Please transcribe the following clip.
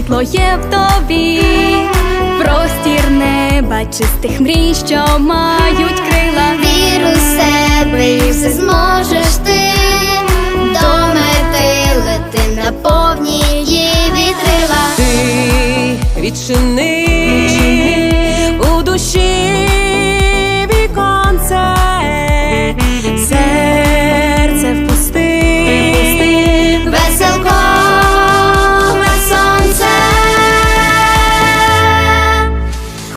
світло є в тобі, простір неба, чистих мрій, що мають крила. Вір у себе і все зможеш ти до мети повні її вітрила. Ти відчини у душі.